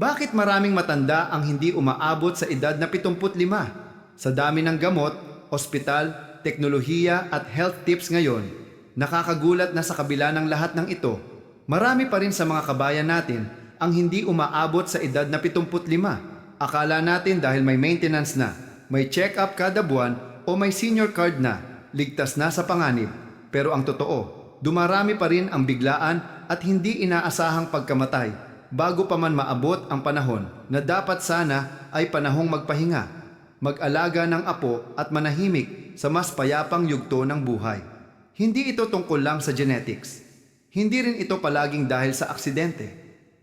Bakit maraming matanda ang hindi umaabot sa edad na 75? Sa dami ng gamot, ospital, teknolohiya at health tips ngayon, nakakagulat na sa kabila ng lahat ng ito, marami pa rin sa mga kabayan natin ang hindi umaabot sa edad na 75. Akala natin dahil may maintenance na, may check-up kada buwan o may senior card na, ligtas na sa panganib. Pero ang totoo, dumarami pa rin ang biglaan at hindi inaasahang pagkamatay bago pa man maabot ang panahon na dapat sana ay panahong magpahinga, mag-alaga ng apo at manahimik sa mas payapang yugto ng buhay. Hindi ito tungkol lang sa genetics. Hindi rin ito palaging dahil sa aksidente.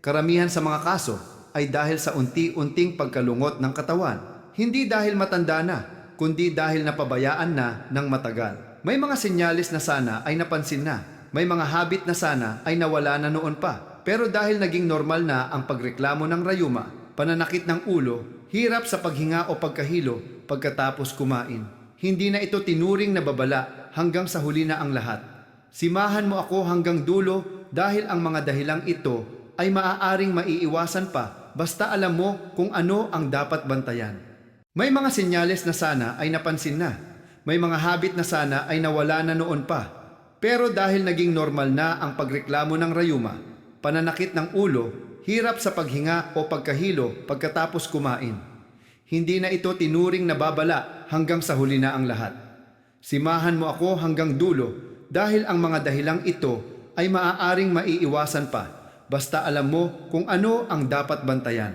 Karamihan sa mga kaso ay dahil sa unti-unting pagkalungot ng katawan. Hindi dahil matanda na, kundi dahil napabayaan na ng matagal. May mga senyalis na sana ay napansin na. May mga habit na sana ay nawala na noon pa. Pero dahil naging normal na ang pagreklamo ng rayuma, pananakit ng ulo, hirap sa paghinga o pagkahilo pagkatapos kumain. Hindi na ito tinuring na babala hanggang sa huli na ang lahat. Simahan mo ako hanggang dulo dahil ang mga dahilang ito ay maaaring maiiwasan pa basta alam mo kung ano ang dapat bantayan. May mga senyales na sana ay napansin na. May mga habit na sana ay nawala na noon pa. Pero dahil naging normal na ang pagreklamo ng rayuma, pananakit ng ulo, hirap sa paghinga o pagkahilo pagkatapos kumain. Hindi na ito tinuring na babala hanggang sa huli na ang lahat. Simahan mo ako hanggang dulo dahil ang mga dahilang ito ay maaaring maiiwasan pa basta alam mo kung ano ang dapat bantayan.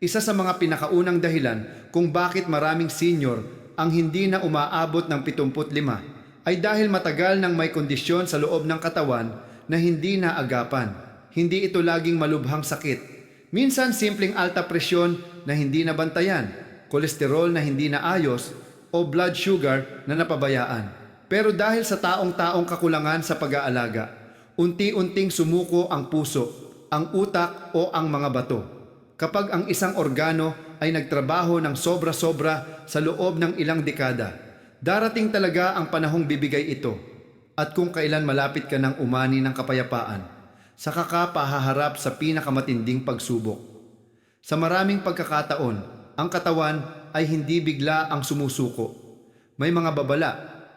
Isa sa mga pinakaunang dahilan kung bakit maraming senior ang hindi na umaabot ng 75 ay dahil matagal nang may kondisyon sa loob ng katawan na hindi na agapan. Hindi ito laging malubhang sakit. Minsan simpleng alta presyon na hindi nabantayan, kolesterol na hindi naayos, o blood sugar na napabayaan. Pero dahil sa taong-taong kakulangan sa pag-aalaga, unti-unting sumuko ang puso, ang utak o ang mga bato. Kapag ang isang organo ay nagtrabaho ng sobra-sobra sa loob ng ilang dekada, darating talaga ang panahong bibigay ito. At kung kailan malapit ka ng umani ng kapayapaan, saka ka pahaharap sa pinakamatinding pagsubok. Sa maraming pagkakataon, ang katawan ay hindi bigla ang sumusuko. May mga babala,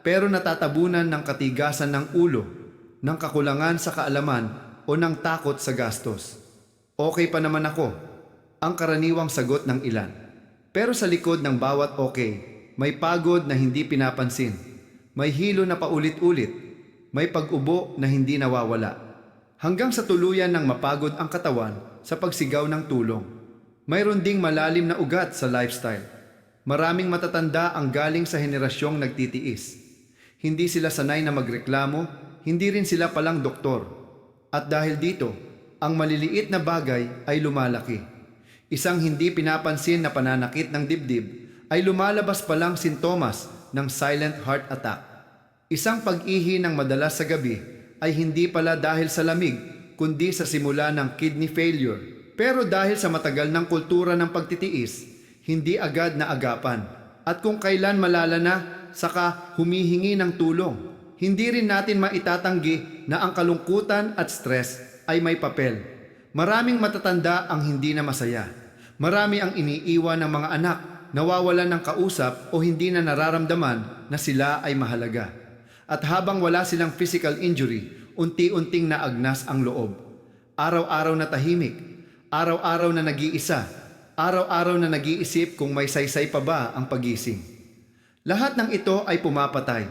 pero natatabunan ng katigasan ng ulo, ng kakulangan sa kaalaman o ng takot sa gastos. Okay pa naman ako, ang karaniwang sagot ng ilan. Pero sa likod ng bawat okay, may pagod na hindi pinapansin. May hilo na paulit-ulit. May pag-ubo na hindi nawawala. Hanggang sa tuluyan ng mapagod ang katawan sa pagsigaw ng tulong. Mayroon ding malalim na ugat sa lifestyle. Maraming matatanda ang galing sa henerasyong nagtitiis. Hindi sila sanay na magreklamo, hindi rin sila palang doktor. At dahil dito, ang maliliit na bagay ay lumalaki. Isang hindi pinapansin na pananakit ng dibdib ay lumalabas palang sintomas ng silent heart attack. Isang pag-ihi ng madalas sa gabi ay hindi pala dahil sa lamig, kundi sa simula ng kidney failure. Pero dahil sa matagal ng kultura ng pagtitiis, hindi agad na agapan. At kung kailan malala na, saka humihingi ng tulong. Hindi rin natin maitatanggi na ang kalungkutan at stress ay may papel. Maraming matatanda ang hindi na masaya. Marami ang iniiwan ng mga anak, nawawalan ng kausap o hindi na nararamdaman na sila ay mahalaga. At habang wala silang physical injury, unti-unting naagnas ang loob. Araw-araw na tahimik, araw-araw na nag-iisa, araw-araw na nag-iisip kung may saysay pa ba ang pagising. Lahat ng ito ay pumapatay.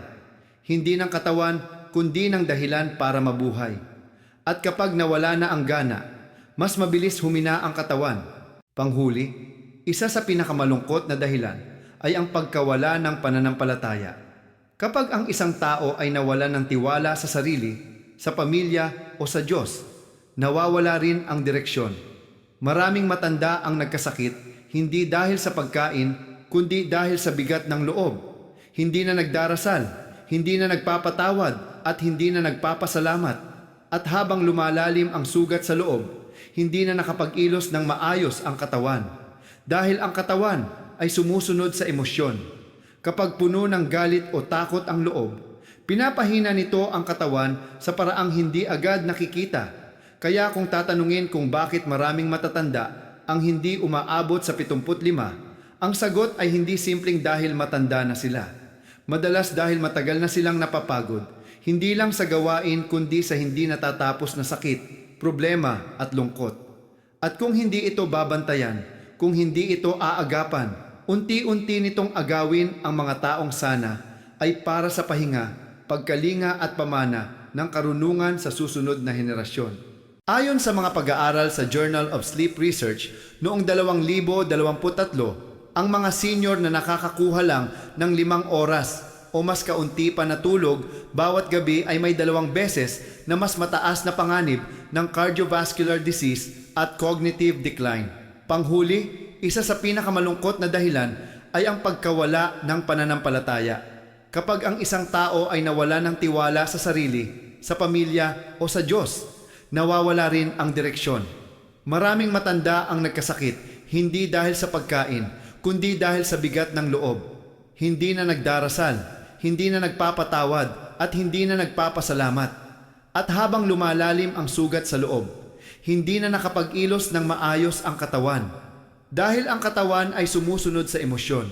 Hindi ng katawan, kundi ng dahilan para mabuhay. At kapag nawala na ang gana, mas mabilis humina ang katawan. Panghuli, isa sa pinakamalungkot na dahilan ay ang pagkawala ng pananampalataya. Kapag ang isang tao ay nawalan ng tiwala sa sarili, sa pamilya o sa Diyos, nawawala rin ang direksyon. Maraming matanda ang nagkasakit hindi dahil sa pagkain, kundi dahil sa bigat ng loob. Hindi na nagdarasal, hindi na nagpapatawad at hindi na nagpapasalamat. At habang lumalalim ang sugat sa loob, hindi na nakapag-ilos ng maayos ang katawan. Dahil ang katawan ay sumusunod sa emosyon. Kapag puno ng galit o takot ang loob, pinapahina nito ang katawan sa paraang hindi agad nakikita. Kaya kung tatanungin kung bakit maraming matatanda ang hindi umaabot sa 75? Ang sagot ay hindi simpleng dahil matanda na sila. Madalas dahil matagal na silang napapagod, hindi lang sa gawain kundi sa hindi natatapos na sakit, problema at lungkot. At kung hindi ito babantayan, kung hindi ito aagapan, unti-unti nitong agawin ang mga taong sana ay para sa pahinga, pagkalinga at pamana ng karunungan sa susunod na henerasyon. Ayon sa mga pag-aaral sa Journal of Sleep Research, noong 2023, ang mga senior na nakakakuha lang ng limang oras o mas kaunti pa na tulog bawat gabi ay may dalawang beses na mas mataas na panganib ng cardiovascular disease at cognitive decline. Panghuli, isa sa pinakamalungkot na dahilan ay ang pagkawala ng pananampalataya. Kapag ang isang tao ay nawala ng tiwala sa sarili, sa pamilya o sa Diyos, nawawala rin ang direksyon. Maraming matanda ang nagkasakit hindi dahil sa pagkain, kundi dahil sa bigat ng loob. Hindi na nagdarasal, hindi na nagpapatawad at hindi na nagpapasalamat. At habang lumalalim ang sugat sa loob, hindi na nakapag-ilos ng maayos ang katawan. Dahil ang katawan ay sumusunod sa emosyon.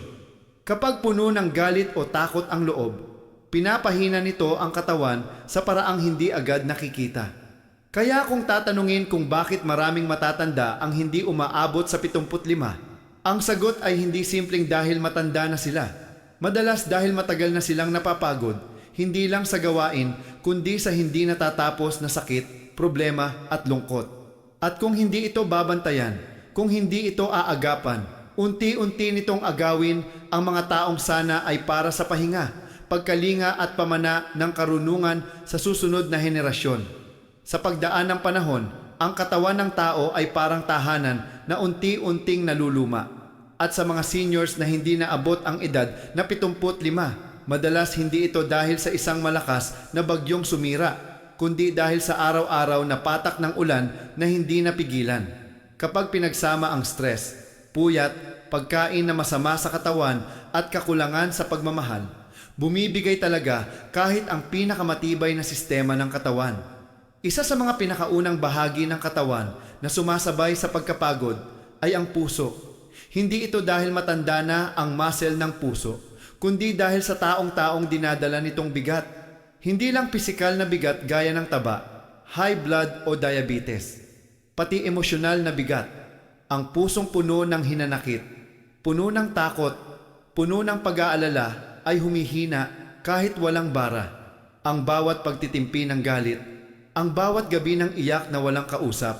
Kapag puno ng galit o takot ang loob, pinapahina nito ang katawan sa paraang hindi agad nakikita. Kaya kung tatanungin kung bakit maraming matatanda ang hindi umaabot sa 75, ang sagot ay hindi simpleng dahil matanda na sila. Madalas dahil matagal na silang napapagod, hindi lang sa gawain, kundi sa hindi natatapos na sakit, problema at lungkot. At kung hindi ito babantayan, kung hindi ito aagapan, unti-unti nitong agawin ang mga taong sana ay para sa pahinga, pagkalinga at pamana ng karunungan sa susunod na henerasyon. Sa pagdaan ng panahon, ang katawan ng tao ay parang tahanan na unti-unting naluluma. At sa mga seniors na hindi naabot ang edad na 75, madalas hindi ito dahil sa isang malakas na bagyong sumira, kundi dahil sa araw-araw na patak ng ulan na hindi napigilan. Kapag pinagsama ang stress, puyat, pagkain na masama sa katawan at kakulangan sa pagmamahal, bumibigay talaga kahit ang pinakamatibay na sistema ng katawan. Isa sa mga pinakaunang bahagi ng katawan na sumasabay sa pagkapagod ay ang puso. Hindi ito dahil matanda na ang muscle ng puso, kundi dahil sa taong-taong dinadala nitong bigat. Hindi lang pisikal na bigat gaya ng taba, high blood o diabetes, pati emosyonal na bigat. Ang pusong puno ng hinanakit, puno ng takot, puno ng pag-aalala ay humihina kahit walang bara. Ang bawat pagtitimpi ng galit ang bawat gabi ng iyak na walang kausap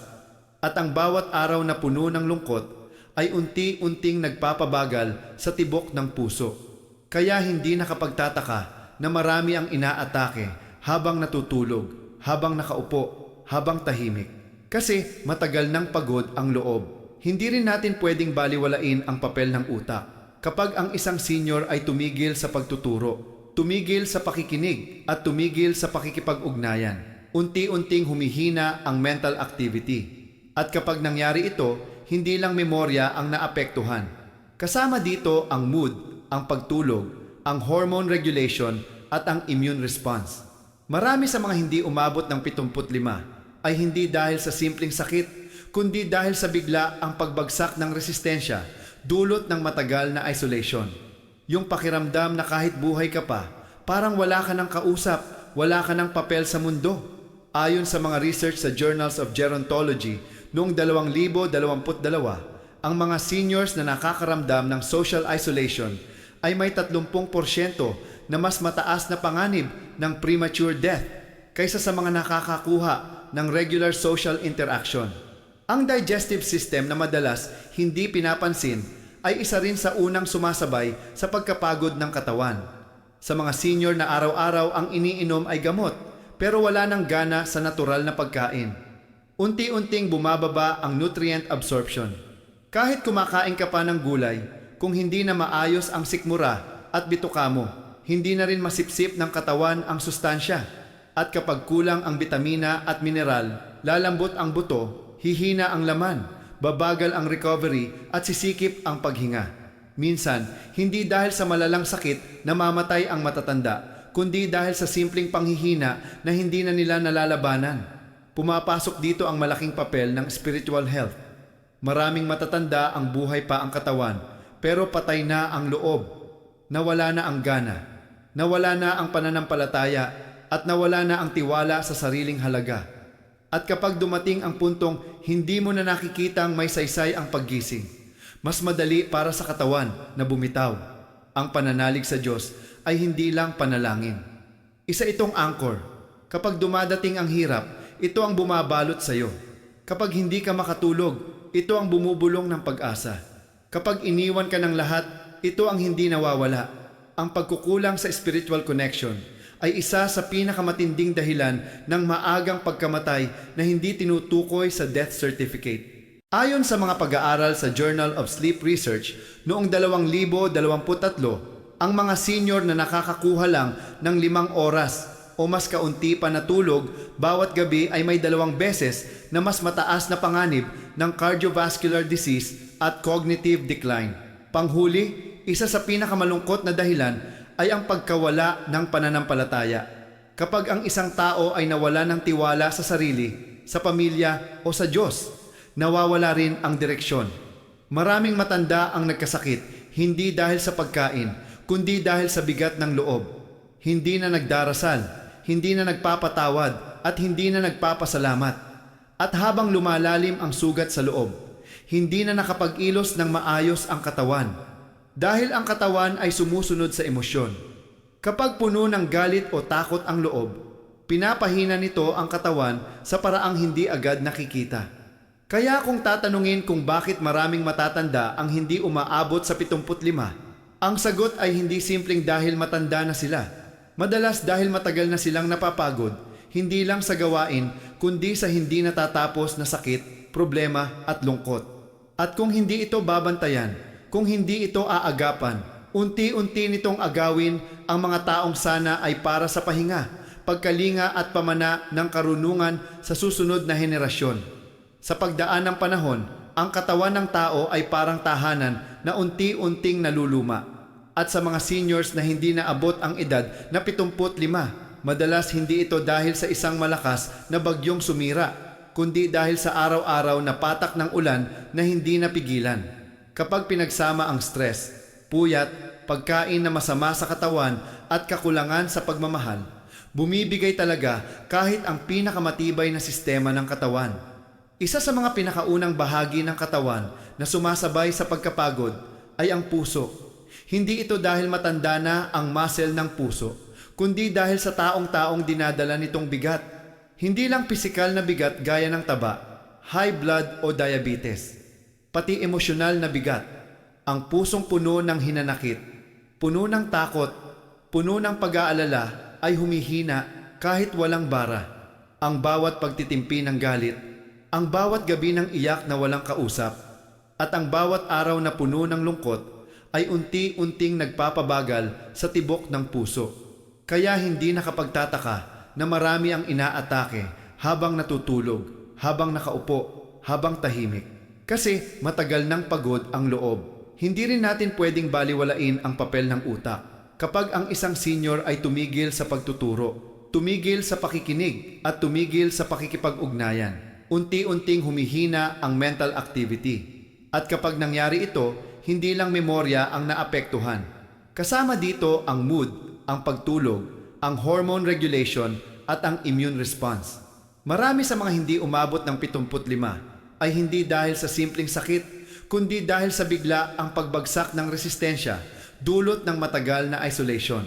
at ang bawat araw na puno ng lungkot ay unti-unting nagpapabagal sa tibok ng puso. Kaya hindi nakapagtataka na marami ang inaatake habang natutulog, habang nakaupo, habang tahimik. Kasi matagal nang pagod ang loob. Hindi rin natin pwedeng baliwalain ang papel ng utak. Kapag ang isang senior ay tumigil sa pagtuturo, tumigil sa pakikinig at tumigil sa pakikipag-ugnayan, unti-unting humihina ang mental activity. At kapag nangyari ito, hindi lang memorya ang naapektuhan. Kasama dito ang mood, ang pagtulog, ang hormone regulation at ang immune response. Marami sa mga hindi umabot ng 75 ay hindi dahil sa simpleng sakit, kundi dahil sa bigla ang pagbagsak ng resistensya dulot ng matagal na isolation. Yung pakiramdam na kahit buhay ka pa, parang wala ka ng kausap, wala ka ng papel sa mundo. Ayon sa mga research sa Journals of Gerontology, noong 2022, ang mga seniors na nakakaramdam ng social isolation ay may 30% na mas mataas na panganib ng premature death kaysa sa mga nakakakuha ng regular social interaction. Ang digestive system na madalas hindi pinapansin ay isa rin sa unang sumasabay sa pagkapagod ng katawan. Sa mga senior na araw-araw ang iniinom ay gamot pero wala nang gana sa natural na pagkain. Unti-unting bumababa ang nutrient absorption. Kahit kumakain ka pa ng gulay, kung hindi na maayos ang sikmura at bituka mo, hindi na rin masipsip ng katawan ang sustansya. At kapag kulang ang bitamina at mineral, lalambot ang buto, hihina ang laman, babagal ang recovery at sisikip ang paghinga. Minsan, hindi dahil sa malalang sakit namamatay ang matatanda, kundi dahil sa simpleng panghihina na hindi na nila nalalabanan. Pumapasok dito ang malaking papel ng spiritual health. Maraming matatanda ang buhay pa ang katawan, pero patay na ang loob. Nawala na ang gana. Nawala na ang pananampalataya at nawala na ang tiwala sa sariling halaga. At kapag dumating ang puntong hindi mo na nakikitang may saysay ang paggising, mas madali para sa katawan na bumitaw. Ang pananalig sa Diyos ay hindi lang panalangin. Isa itong anchor. Kapag dumadating ang hirap, ito ang bumabalot sa iyo. Kapag hindi ka makatulog, ito ang bumubulong ng pag-asa. Kapag iniwan ka ng lahat, ito ang hindi nawawala. Ang pagkukulang sa spiritual connection ay isa sa pinakamatinding dahilan ng maagang pagkamatay na hindi tinutukoy sa death certificate. Ayon sa mga pag-aaral sa Journal of Sleep Research, noong 2023, ang mga senior na nakakakuha lang ng limang oras o mas kaunti pa na tulog bawat gabi ay may dalawang beses na mas mataas na panganib ng cardiovascular disease at cognitive decline. Panghuli, isa sa pinakamalungkot na dahilan ay ang pagkawala ng pananampalataya. Kapag ang isang tao ay nawala ng tiwala sa sarili, sa pamilya o sa Diyos, nawawala rin ang direksyon. Maraming matanda ang nagkasakit hindi dahil sa pagkain, kundi dahil sa bigat ng loob. Hindi na nagdarasal, hindi na nagpapatawad at hindi na nagpapasalamat. At habang lumalalim ang sugat sa loob, hindi na nakapag-ilos ng maayos ang katawan. Dahil ang katawan ay sumusunod sa emosyon. Kapag puno ng galit o takot ang loob, pinapahina nito ang katawan sa paraang hindi agad nakikita. Kaya kung tatanungin kung bakit maraming matatanda ang hindi umaabot sa 75, ang sagot ay hindi simpleng dahil matanda na sila. Madalas dahil matagal na silang napapagod, hindi lang sa gawain, kundi sa hindi natatapos na sakit, problema at lungkot. At kung hindi ito babantayan, kung hindi ito aagapan, unti-unti nitong agawin ang mga taong sana ay para sa pahinga, pagkalinga at pamana ng karunungan sa susunod na henerasyon. Sa pagdaan ng panahon, ang katawan ng tao ay parang tahanan na unti-unting naluluma. At sa mga seniors na hindi naabot ang edad na 75, madalas hindi ito dahil sa isang malakas na bagyong sumira, kundi dahil sa araw-araw na patak ng ulan na hindi napigilan. Kapag pinagsama ang stress, puyat, pagkain na masama sa katawan at kakulangan sa pagmamahal, bumibigay talaga kahit ang pinakamatibay na sistema ng katawan. Isa sa mga pinakaunang bahagi ng katawan na sumasabay sa pagkapagod ay ang puso. Hindi ito dahil matanda na ang muscle ng puso, kundi dahil sa taong-taong dinadala nitong bigat. Hindi lang pisikal na bigat gaya ng taba, high blood o diabetes, pati emosyonal na bigat. Ang pusong puno ng hinanakit, puno ng takot, puno ng pag-aalala ay humihina kahit walang bara. Ang bawat pagtitimpi ng galit, ang bawat gabi ng iyak na walang kausap, at ang bawat araw na puno ng lungkot ay unti-unting nagpapabagal sa tibok ng puso. Kaya hindi nakapagtataka na marami ang inaatake habang natutulog, habang nakaupo, habang tahimik. Kasi matagal nang pagod ang loob. Hindi rin natin pwedeng baliwalain ang papel ng utak. Kapag ang isang senior ay tumigil sa pagtuturo, tumigil sa pakikinig at tumigil sa pakikipag-ugnayan, unti-unting humihina ang mental activity. At kapag nangyari ito, hindi lang memorya ang naapektuhan. Kasama dito ang mood, ang pagtulog, ang hormone regulation at ang immune response. Marami sa mga hindi umabot ng 75 ay hindi dahil sa simpleng sakit, kundi dahil sa bigla ang pagbagsak ng resistensya dulot ng matagal na isolation.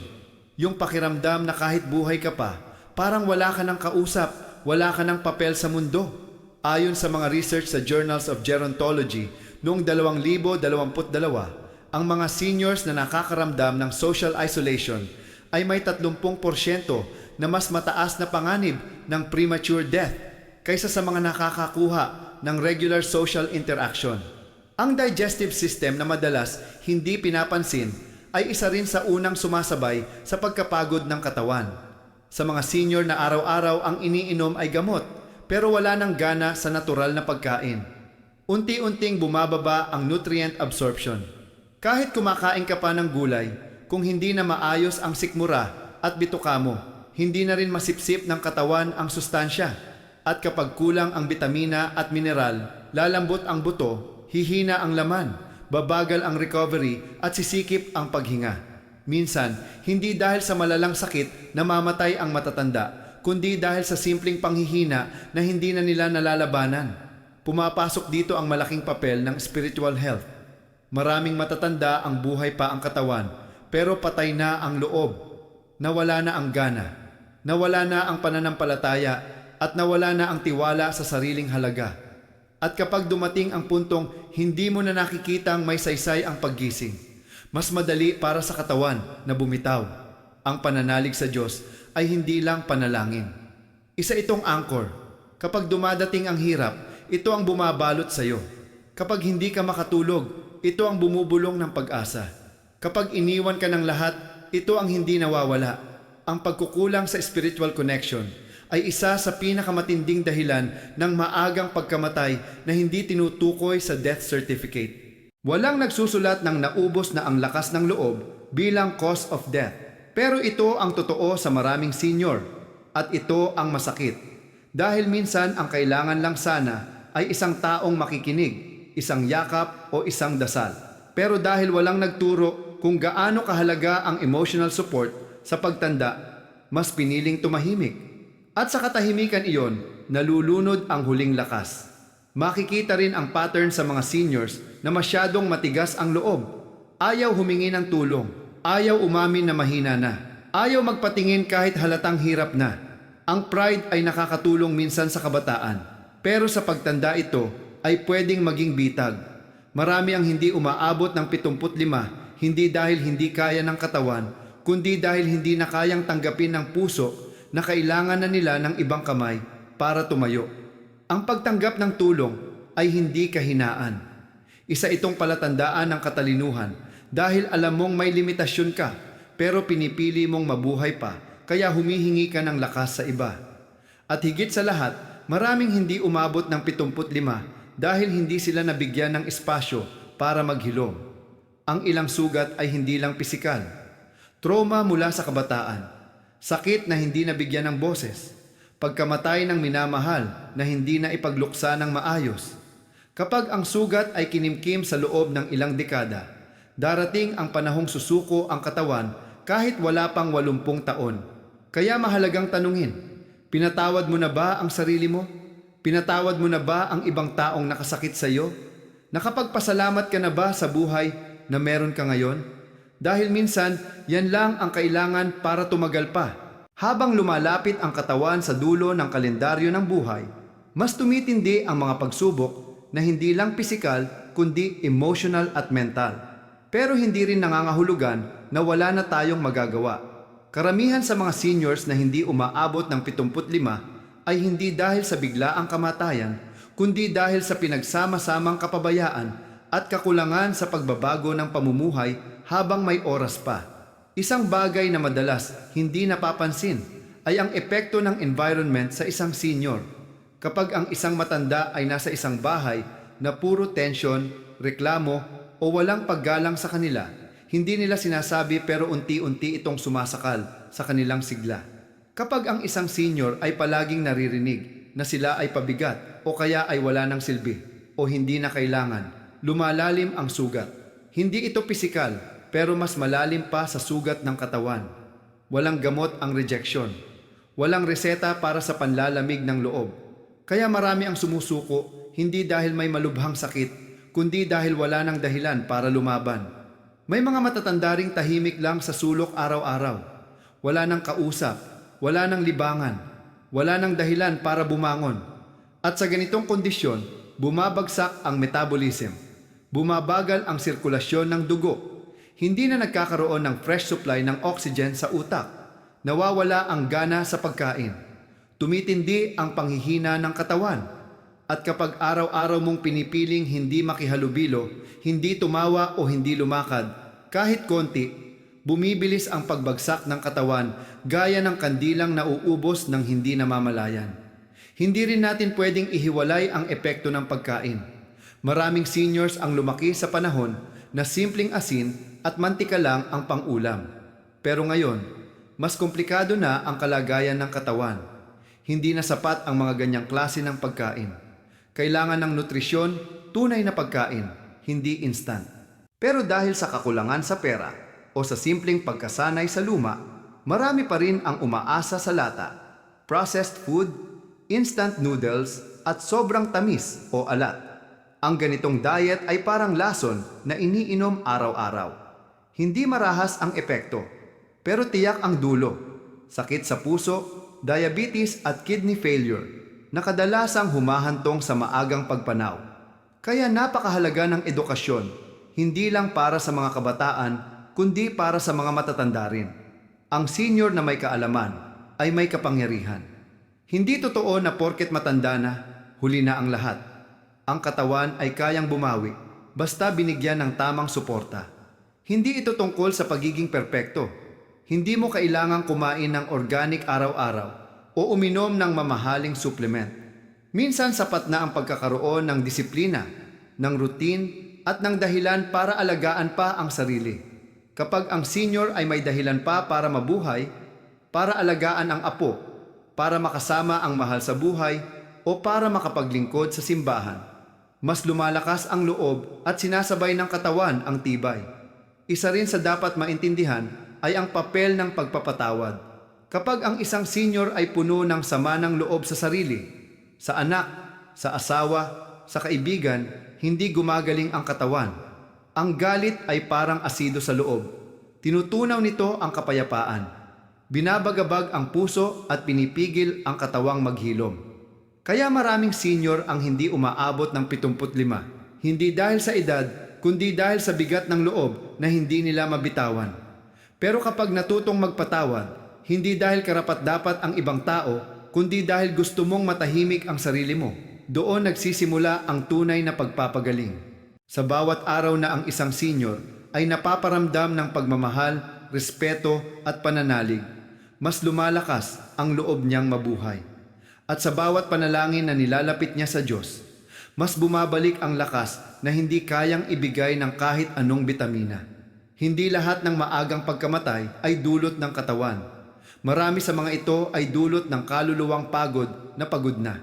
Yung pakiramdam na kahit buhay ka pa, parang wala ka ng kausap, wala ka ng papel sa mundo. Ayon sa mga research sa Journals of Gerontology, noong 2022, ang mga seniors na nakakaramdam ng social isolation ay may 30% na mas mataas na panganib ng premature death kaysa sa mga nakakakuha ng regular social interaction. Ang digestive system na madalas hindi pinapansin ay isa rin sa unang sumasabay sa pagkapagod ng katawan. Sa mga senior na araw-araw ang iniinom ay gamot pero wala nang gana sa natural na pagkain. Unti-unting bumababa ang nutrient absorption. Kahit kumakain ka pa ng gulay, kung hindi na maayos ang sikmura at bituka mo, hindi na rin masipsip ng katawan ang sustansya. At kapag kulang ang bitamina at mineral, lalambot ang buto, hihina ang laman, babagal ang recovery at sisikip ang paghinga. Minsan, hindi dahil sa malalang sakit na mamatay ang matatanda, kundi dahil sa simpleng panghihina na hindi na nila nalalabanan. Pumapasok dito ang malaking papel ng spiritual health. Maraming matatanda ang buhay pa ang katawan, pero patay na ang loob. Nawala na ang gana. Nawala na ang pananampalataya at nawala na ang tiwala sa sariling halaga. At kapag dumating ang puntong hindi mo na nakikitang may saysay ang paggising, mas madali para sa katawan na bumitaw. Ang pananalig sa Diyos ay hindi lang panalangin. Isa itong anchor. Kapag dumadating ang hirap, ito ang bumabalot sa iyo. Kapag hindi ka makatulog, ito ang bumubulong ng pag-asa. Kapag iniwan ka ng lahat, ito ang hindi nawawala. Ang pagkukulang sa spiritual connection ay isa sa pinakamatinding dahilan ng maagang pagkamatay na hindi tinutukoy sa death certificate. Walang nagsusulat ng naubos na ang lakas ng loob bilang cause of death. Pero ito ang totoo sa maraming senior at ito ang masakit. Dahil minsan ang kailangan lang sana ay isang taong makikinig, isang yakap o isang dasal. Pero dahil walang nagturo kung gaano kahalaga ang emotional support sa pagtanda, mas piniling tumahimik. At sa katahimikan iyon, nalulunod ang huling lakas. Makikita rin ang pattern sa mga seniors na masyadong matigas ang loob. Ayaw humingi ng tulong. Ayaw umamin na mahina na. Ayaw magpatingin kahit halatang hirap na. Ang pride ay nakakatulong minsan sa kabataan. Pero sa pagtanda ito ay pwedeng maging bitag. Marami ang hindi umaabot ng 75, hindi dahil hindi kaya ng katawan, kundi dahil hindi na kayang tanggapin ng puso na kailangan na nila ng ibang kamay para tumayo. Ang pagtanggap ng tulong ay hindi kahinaan. Isa itong palatandaan ng katalinuhan dahil alam mong may limitasyon ka pero pinipili mong mabuhay pa kaya humihingi ka ng lakas sa iba. At higit sa lahat, maraming hindi umabot ng 75 dahil hindi sila nabigyan ng espasyo para maghilom. Ang ilang sugat ay hindi lang pisikal. Trauma mula sa kabataan. Sakit na hindi nabigyan ng boses. Pagkamatay ng minamahal na hindi na ipagluksa ng maayos. Kapag ang sugat ay kinimkim sa loob ng ilang dekada, darating ang panahong susuko ang katawan kahit wala pang walumpung taon. Kaya mahalagang tanungin, pinatawad mo na ba ang sarili mo? Pinatawad mo na ba ang ibang taong nakasakit sa iyo? Nakapagpasalamat ka na ba sa buhay na meron ka ngayon? Dahil minsan, yan lang ang kailangan para tumagal pa. Habang lumalapit ang katawan sa dulo ng kalendaryo ng buhay, mas tumitindi ang mga pagsubok na hindi lang pisikal kundi emotional at mental. Pero hindi rin nangangahulugan na wala na tayong magagawa. Karamihan sa mga seniors na hindi umaabot ng 75 ay hindi dahil sa biglaang kamatayan, kundi dahil sa pinagsama-samang kapabayaan at kakulangan sa pagbabago ng pamumuhay habang may oras pa. Isang bagay na madalas hindi napapansin ay ang epekto ng environment sa isang senior. Kapag ang isang matanda ay nasa isang bahay na puro tension, reklamo o walang paggalang sa kanila, hindi nila sinasabi pero unti-unti itong sumasakal sa kanilang sigla. Kapag ang isang senior ay palaging naririnig na sila ay pabigat o kaya ay wala ng silbi o hindi na kailangan, lumalalim ang sugat. Hindi ito pisikal pero mas malalim pa sa sugat ng katawan. Walang gamot ang rejection. Walang reseta para sa panlalamig ng loob. Kaya marami ang sumusuko hindi dahil may malubhang sakit, kundi dahil wala ng dahilan para lumaban. May mga matatanda tahimik lang sa sulok araw-araw. Wala ng kausap, wala ng libangan, wala ng dahilan para bumangon. At sa ganitong kondisyon, bumabagsak ang metabolism. Bumabagal ang sirkulasyon ng dugo. Hindi na nagkakaroon ng fresh supply ng oxygen sa utak. Nawawala ang gana sa pagkain. Tumitindi ang panghihina ng katawan. At kapag araw-araw mong pinipiling hindi makihalubilo, hindi tumawa o hindi lumakad, kahit konti, bumibilis ang pagbagsak ng katawan gaya ng kandilang nauubos ng hindi namamalayan. Hindi rin natin pwedeng ihiwalay ang epekto ng pagkain. Maraming seniors ang lumaki sa panahon na simpleng asin at mantika lang ang pangulam. Pero ngayon, mas komplikado na ang kalagayan ng katawan. Hindi na sapat ang mga ganyang klase ng pagkain. Kailangan ng nutrisyon, tunay na pagkain, hindi instant. Pero dahil sa kakulangan sa pera o sa simpleng pagkasanay sa luma, marami pa rin ang umaasa sa lata, processed food, instant noodles at sobrang tamis o alat. Ang ganitong diet ay parang lason na iniinom araw-araw. Hindi marahas ang epekto, pero tiyak ang dulo. Sakit sa puso, diabetes at kidney failure na kadalasang humahantong sa maagang pagpanaw. Kaya napakahalaga ng edukasyon, hindi lang para sa mga kabataan, kundi para sa mga matatanda rin. Ang senior na may kaalaman ay may kapangyarihan. Hindi totoo na porket matanda na, huli na ang lahat. Ang katawan ay kayang bumawi basta binigyan ng tamang suporta. Hindi ito tungkol sa pagiging perpekto. Hindi mo kailangang kumain ng organic araw-araw o uminom ng mamahaling supplement. Minsan sapat na ang pagkakaroon ng disiplina, ng routine at ng dahilan para alagaan pa ang sarili. Kapag ang senior ay may dahilan pa para mabuhay, para alagaan ang apo, para makasama ang mahal sa buhay, o para makapaglingkod sa simbahan, mas lumalakas ang loob at sinasabay ng katawan ang tibay. Isa rin sa dapat maintindihan ay ang papel ng pagpapatawad. Kapag ang isang senior ay puno ng sama ng loob sa sarili, sa anak, sa asawa, sa kaibigan, hindi gumagaling ang katawan. Ang galit ay parang asido sa loob. Tinutunaw nito ang kapayapaan. Binabagabag ang puso at pinipigil ang katawang maghilom. Kaya maraming senior ang hindi umaabot ng 75. Hindi dahil sa edad, kundi dahil sa bigat ng loob na hindi nila mabitawan. Pero kapag natutong magpatawad, hindi dahil karapat-dapat ang ibang tao, kundi dahil gusto mong matahimik ang sarili mo. Doon nagsisimula ang tunay na pagpapagaling. Sa bawat araw na ang isang senior ay napaparamdam ng pagmamahal, respeto at pananalig, mas lumalakas ang loob niyang mabuhay. At sa bawat panalangin na nilalapit niya sa Diyos, mas bumabalik ang lakas na hindi kayang ibigay ng kahit anong bitamina. Hindi lahat ng maagang pagkamatay ay dulot ng katawan. Marami sa mga ito ay dulot ng kaluluwang pagod na pagod na.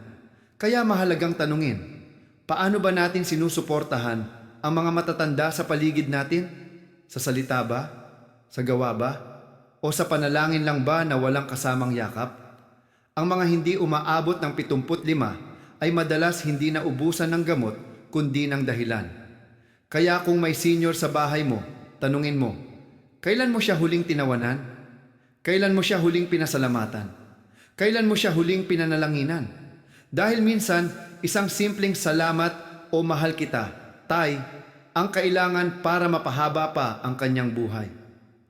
Kaya mahalagang tanungin, paano ba natin sinusuportahan ang mga matatanda sa paligid natin? Sa salita ba? Sa gawa ba? O sa panalangin lang ba na walang kasamang yakap? Ang mga hindi umaabot ng 75 ay madalas hindi na ubusan ng gamot kundi ng dahilan. Kaya kung may senior sa bahay mo, tanungin mo, kailan mo siya huling tinawanan? Kailan mo siya huling pinasalamatan? Kailan mo siya huling pinanalanginan? Dahil minsan, isang simpleng salamat o mahal kita, tay, ang kailangan para mapahaba pa ang kanyang buhay.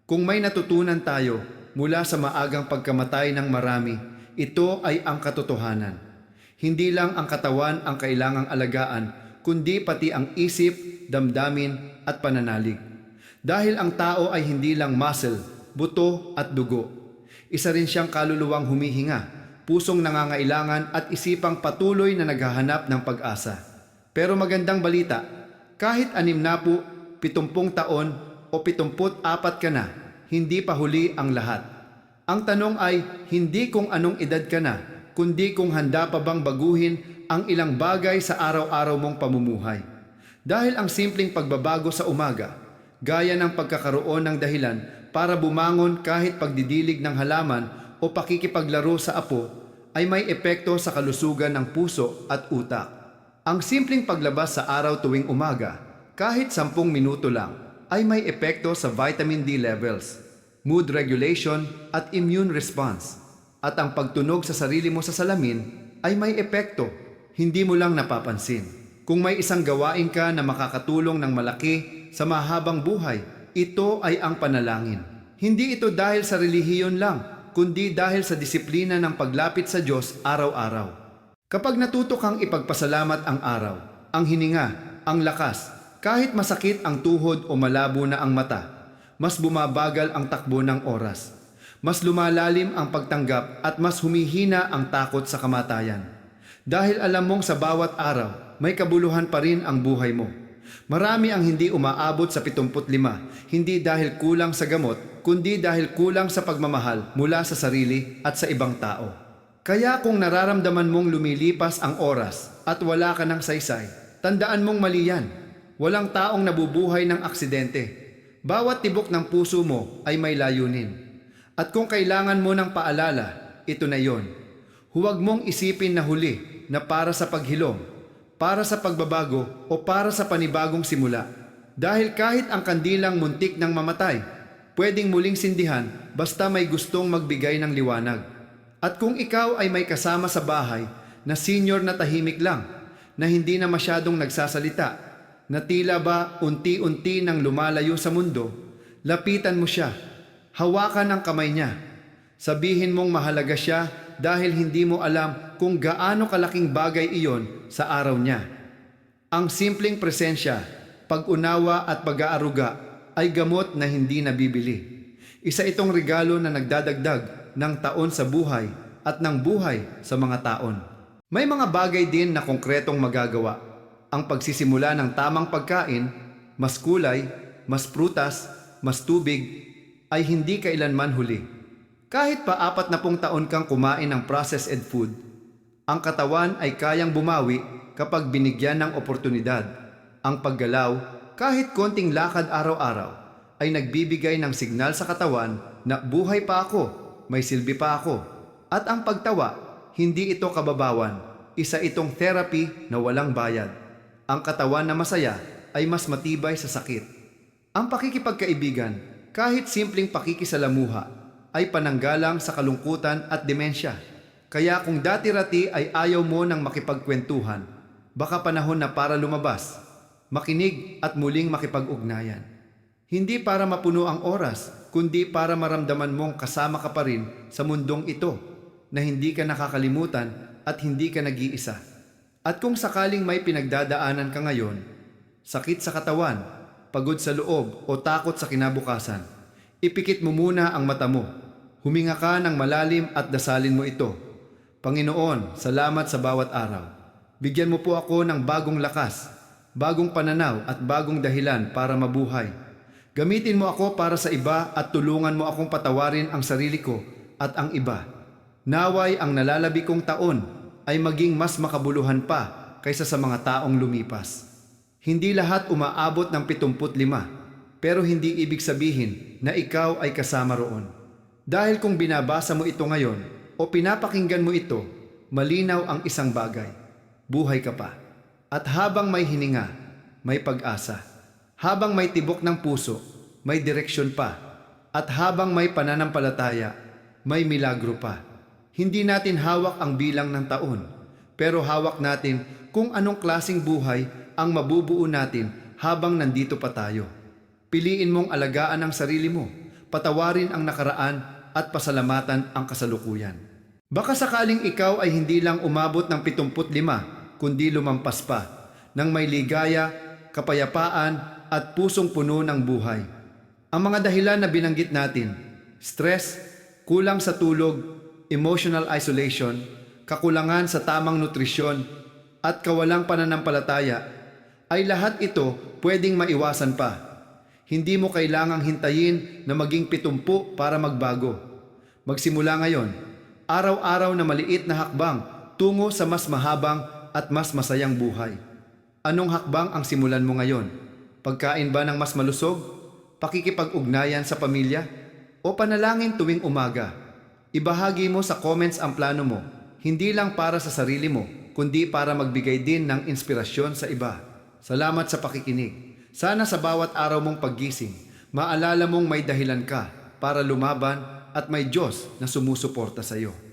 Kung may natutunan tayo mula sa maagang pagkamatay ng marami, ito ay ang katotohanan. Hindi lang ang katawan ang kailangang alagaan, kundi pati ang isip, damdamin at pananalig. Dahil ang tao ay hindi lang muscle, buto at dugo. Isa rin siyang kaluluwang humihinga, pusong nangangailangan at isipang patuloy na naghahanap ng pag-asa. Pero magandang balita, kahit anim na po, pitumpung taon o pitumput apat ka na, hindi pa huli ang lahat. Ang tanong ay hindi kung anong edad ka na, kundi kung handa pa bang baguhin ang ilang bagay sa araw-araw mong pamumuhay. Dahil ang simpleng pagbabago sa umaga, gaya ng pagkakaroon ng dahilan para bumangon kahit pagdidilig ng halaman o pakikipaglaro sa apo, ay may epekto sa kalusugan ng puso at utak. Ang simpleng paglabas sa araw tuwing umaga, kahit sampung minuto lang, ay may epekto sa vitamin D levels, mood regulation at immune response. At ang pagtunog sa sarili mo sa salamin ay may epekto, hindi mo lang napapansin. Kung may isang gawain ka na makakatulong ng malaki sa mahabang buhay, ito ay ang panalangin. Hindi ito dahil sa relihiyon lang, kundi dahil sa disiplina ng paglapit sa Diyos araw-araw. Kapag natuto kang ipagpasalamat ang araw, ang hininga, ang lakas, kahit masakit ang tuhod o malabo na ang mata, mas bumabagal ang takbo ng oras. Mas lumalalim ang pagtanggap at mas humihina ang takot sa kamatayan. Dahil alam mong sa bawat araw, may kabuluhan pa rin ang buhay mo. Marami ang hindi umaabot sa 75, hindi dahil kulang sa gamot, kundi dahil kulang sa pagmamahal mula sa sarili at sa ibang tao. Kaya kung nararamdaman mong lumilipas ang oras at wala ka ng saysay, tandaan mong mali yan. Walang taong nabubuhay ng aksidente. Bawat tibok ng puso mo ay may layunin. At kung kailangan mo ng paalala, ito na yon. Huwag mong isipin na huli na para sa paghilom, para sa pagbabago o para sa panibagong simula. Dahil kahit ang kandilang muntik ng mamatay, pwedeng muling sindihan basta may gustong magbigay ng liwanag. At kung ikaw ay may kasama sa bahay na senior na tahimik lang, na hindi na masyadong nagsasalita, na tila ba unti-unti nang lumalayo sa mundo, lapitan mo siya, hawakan ang kamay niya, sabihin mong mahalaga siya dahil hindi mo alam kung gaano kalaking bagay iyon sa araw niya. Ang simpleng presensya, pag-unawa at pag-aaruga ay gamot na hindi nabibili. Isa itong regalo na nagdadagdag ng taon sa buhay at ng buhay sa mga taon. May mga bagay din na konkretong magagawa. Ang pagsisimula ng tamang pagkain, mas kulay, mas prutas, mas tubig, ay hindi kailanman huli. Kahit pa apat na pung taon kang kumain ng processed food, ang katawan ay kayang bumawi kapag binigyan ng oportunidad. Ang paggalaw, kahit konting lakad araw-araw, ay nagbibigay ng signal sa katawan na buhay pa ako, may silbi pa ako. At ang pagtawa, hindi ito kababawan, isa itong therapy na walang bayad. Ang katawan na masaya ay mas matibay sa sakit. Ang pakikipagkaibigan, kahit simpleng pakikisalamuha, ay pananggalang sa kalungkutan at demensya. Kaya kung dati-rati ay ayaw mo ng makipagkwentuhan, baka panahon na para lumabas, makinig at muling makipag-ugnayan. Hindi para mapuno ang oras, kundi para maramdaman mong kasama ka pa rin sa mundong ito, na hindi ka nakakalimutan at hindi ka nag-iisa. At kung sakaling may pinagdadaanan ka ngayon, sakit sa katawan, pagod sa loob o takot sa kinabukasan, ipikit mo muna ang mata mo. Huminga ka ng malalim at dasalin mo ito. Panginoon, salamat sa bawat araw. Bigyan mo po ako ng bagong lakas, bagong pananaw at bagong dahilan para mabuhay. Gamitin mo ako para sa iba at tulungan mo akong patawarin ang sarili ko at ang iba. Naway ang nalalabi kong taon ay maging mas makabuluhan pa kaysa sa mga taong lumipas. Hindi lahat umaabot ng 75, pero hindi ibig sabihin na ikaw ay kasama roon. Dahil kung binabasa mo ito ngayon o pinapakinggan mo ito, malinaw ang isang bagay. Buhay ka pa. At habang may hininga, may pag-asa. Habang may tibok ng puso, may direksyon pa. At habang may pananampalataya, may milagro pa. Hindi natin hawak ang bilang ng taon, pero hawak natin kung anong klasing buhay ang mabubuo natin habang nandito pa tayo. Piliin mong alagaan ang sarili mo, patawarin ang nakaraan at pasalamatan ang kasalukuyan. Baka sakaling ikaw ay hindi lang umabot ng 75, kundi lumampas pa, ng may ligaya, kapayapaan at pusong puno ng buhay. Ang mga dahilan na binanggit natin, stress, kulang sa tulog, emotional isolation, kakulangan sa tamang nutrisyon, at kawalang pananampalataya, ay lahat ito pwedeng maiwasan pa. Hindi mo kailangang hintayin na maging pitumpu para magbago. Magsimula ngayon, araw-araw na maliit na hakbang tungo sa mas mahabang at mas masayang buhay. Anong hakbang ang simulan mo ngayon? Pagkain ba ng mas malusog? Pakikipag-ugnayan sa pamilya? O panalangin tuwing umaga? Ibahagi mo sa comments ang plano mo, hindi lang para sa sarili mo, kundi para magbigay din ng inspirasyon sa iba. Salamat sa pakikinig. Sana sa bawat araw mong paggising, maalala mong may dahilan ka para lumaban at may Diyos na sumusuporta sa iyo.